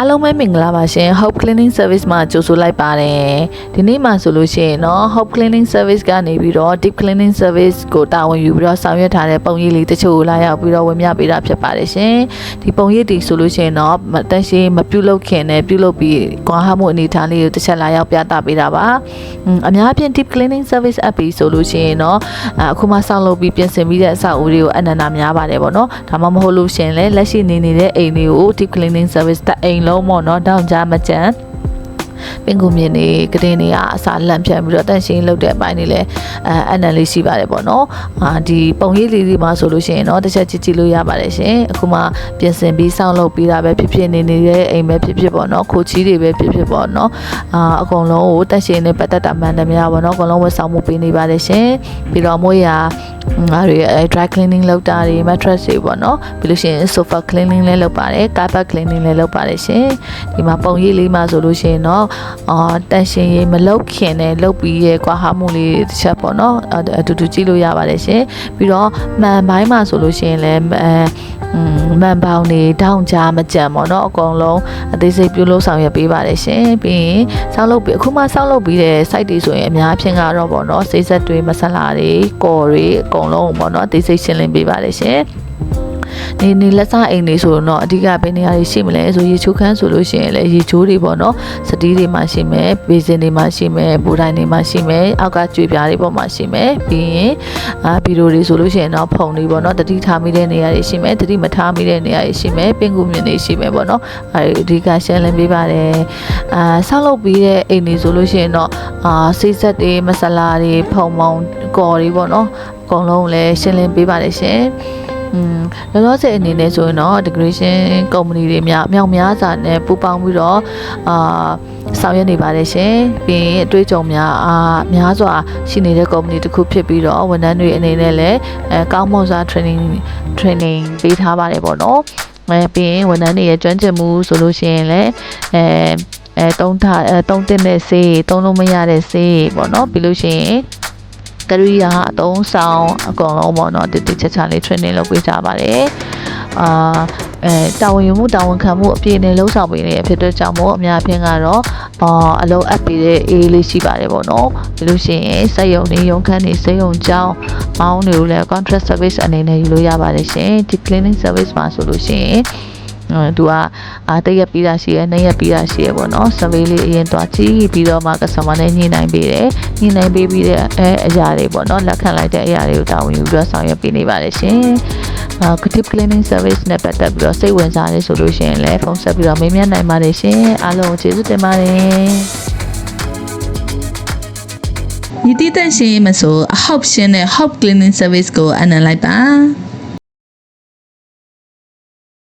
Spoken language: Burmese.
အားလုံးပဲမင်္ဂလာပါရှင် Hope Cleaning Service မှာကြိုဆိုလိုက်ပါတယ်ဒီနေ့မှာဆိုလို့ရှိရင်เนาะ Hope Cleaning Service ကနေပြီးတော့ Deep Cleaning Service ကိုတာဝန်ယူပြီးတော့ဆောင်ရွက်ထားတဲ့ပုံရိပ်လေးတချို့ကိုလာရောက်ပြီးတော့ဝင်မြပေးတာဖြစ်ပါတယ်ရှင်ဒီပုံရိပ်တွေဆိုလို့ရှိရင်เนาะမတက်ရှိမပြုတ်လုခင်နဲ့ပြုတ်လုပြီးကွာဟမှုအနေထားလေးကိုတစ်ချက်လာရောက်ပြသပေးတာပါအင်းအများဖြင့် Deep Cleaning Service app ပြီးဆိုလို့ရှိရင်เนาะအခုမှဆောက်လုပ်ပြီးပြင်ဆင်ပြီးတဲ့အဆောက်အဦတွေကိုအနန္တများပါတယ်ပေါ့နော်ဒါမှမဟုတ်လို့ရှင်လဲလက်ရှိနေနေတဲ့အိမ်တွေကို Deep Cleaning Service တအိမ် လုံးပေါ့နော်တောင်ကြမကြမ်း ပင်ကူမြင်နေကတင်တွေကအစာလန့်ဖြန့်ပြီးတော့တန့်ရှင်းလုပ်တဲ့အပိုင်းတွေလည်းအဲအနံလေးရှိပါတယ်ပေါ့နော်အာဒီပုံရိပ်လေးတွေမှာဆိုလို့ရှိရင်တော့တစ်ချက်ကြည့်ကြည့်လို့ရပါတယ်ရှင်အခုမှပြင်ဆင်ပြီးစောင့်လုပ်ပြီးတာပဲဖြစ်ဖြစ်နေနေတဲ့အိမ်ပဲဖြစ်ဖြစ်ပေါ့နော်ခိုချီးတွေပဲဖြစ်ဖြစ်ပေါ့နော်အာအကုန်လုံးကိုတန့်ရှင်းနေပတ်သက်တာမှန်တယ်များပေါ့နော်အကုန်လုံးဝတ်ဆောင်မှုပေးနေပါတယ်ရှင်ပြီးတော့မိုးရာငါတွေအဲ dry cleaning လုပ်တာတွေ mattress တွေပေါ့နော်ပြီးလို့ရှိရင် sofa cleaning လည်းလုပ်ပါတယ် carpet cleaning လည်းလုပ်ပါတယ်ရှင်ဒီမှာပုံရိပ်လေးမှာဆိုလို့ရှိရင်တော့အာတန်ရှင်ရေးမလုပ်ခင်နဲ့လုပ်ပြီးရဲ့ကွာဟာမှုလေးတစ်ချက်ပေါ့နော်အတူတူကြည့်လို့ရပါတယ်ရှင်ပြီးတော့မှန်ပိုင်းမှာဆိုလို့ရှိရင်လည်းအဲမန်ပေါင်းနေတောင်းကြမကြံပေါ့နော်အကုန်လုံးအသေးစိတ်ပြုလုပ်ဆောင်ရပေးပါတယ်ရှင်ပြီးရင်ဆောက်လုပ်ပြီးအခုမှဆောက်လုပ်ပြီးတဲ့ site တွေဆိုရင်အများအဖြစ်ကတော့ပေါ့နော်စိတ်ဆက်တွေမဆလာတွေကော်တွေအကုန်လုံးပေါ့နော်အသေးစိတ်ရှင်းလင်းပေးပါတယ်ရှင် နေနေလက်စားအိမ်တွေဆိုတော့အဓိကဘယ်နေရာတွေရှိမလဲဆိုရေချိုးခန်းဆိုလို့ရှိရင်လည်းရေချိုးတွေပေါ့နော်စတီးတွေမှာရှိမယ်ဘေးစင်တွေမှာရှိမယ်ဘူတိုင်းတွေမှာရှိမယ်အောက်ကကြွေပြားတွေပေါ်မှာရှိမယ်ပြီးရင်အာဗီဒီယိုတွေဆိုလို့ရှိရင်တော့ဖုန်တွေပေါ့နော်တတိထားမိတဲ့နေရာတွေရှိမယ်တတိမထားမိတဲ့နေရာတွေရှိမယ်ပင်ကူမြင်တွေရှိမယ်ပေါ့နော်အဲဒီအဓိကရှင်းလင်းပေးပါတယ်အာဆောက်လုပ်ပြီးတဲ့အိမ်တွေဆိုလို့ရှိရင်တော့အာစိတ်ဆက်တွေမဆလာတွေဖုံမောင်ကော်တွေပေါ့နော်အကုန်လုံးလည်းရှင်းလင်းပေးပါတယ်ရှင် อืมလောလောဆယ်အနေနဲ့ဆိုရင်တော့ decoration company တွေများမြောက်များစွာနဲ့ပူးပေါင်းပြီးတော့အာဆောင်ရွက်နေပါတယ်ရှင်ပြီးရင်အတွေ့အကြုံများအာများစွာရှိနေတဲ့ company တစ်ခုဖြစ်ပြီးတော့ဝန်ထမ်းတွေအနေနဲ့လည်းအဲကောင်းမွန်စွာ training training ပေးထားပါတယ်ပေါ့နော်အဲပြီးရင်ဝန်ထမ်းတွေရဲ့ကျွမ်းကျင်မှုဆိုလို့ရှိရင်လည်းအဲအဲတုံးထားအဲတုံးတင်တဲ့ဆေးတုံးလို့မရတဲ့ဆေးပေါ့နော်ပြီးလို့ရှိရင် ကရိယာအသုံးဆောင်အကုန်လုံးပေါ့နော်တတိချာချာလေး training လုပ်ပေးကြပါတယ်အာအဲတာဝန်ယူမှုတာဝန်ခံမှုအပြည့်နဲ့လှုပ်ဆောင်ပေးနေတဲ့ဖြစ်တဲ့ကြောင့်မို့အများအပြားကတော့အာအလုံးအပ်ပေးတဲ့အေးလေးရှိပါတယ်ပေါ့နော်ပြီးလို့ရှိရင်စက်ရုံတွေရုံခန်းတွေစက်ရုံကျောင်းမောင်းတွေကိုလည်း contract service အနေနဲ့ယူလို့ရပါတယ်ရှင်ဒီ cleaning service မှာဆိုလို့ရှိရင်အဲ သူကအာတရက်ပြီးတာရှိရယ်နှစ်ရက်ပြီးတာရှိရယ်ပေါ့နော် survey လေးအရင်သွားကြည့်ပြီးတော့မှ customer နဲ့ညှိနှိုင်းပေးတယ်ညှိနှိုင်းပေးပြီးတဲ့အအရာတွေပေါ့နော်လက်ခံလိုက်တဲ့အရာတွေကိုတာဝန်ယူပြီးတော့ဆောင်ရွက်ပေးနေပါတယ်ရှင်အာ creative cleaning service နဲ့ပတ်သက်ပြီးတော့စိတ်ဝင်စားနေဆိုလို့ရှိရင်လည်းဖုန်းဆက်ပြီးတော့မေးမြန်းနိုင်ပါတယ်ရှင်အားလုံးကိုကျေးဇူးတင်ပါတယ်ညီတိတက်ရှင်မဆိုအဟောက်ရှင်းတဲ့ Hop Cleaning Service ကိုအနံလိုက်ပါ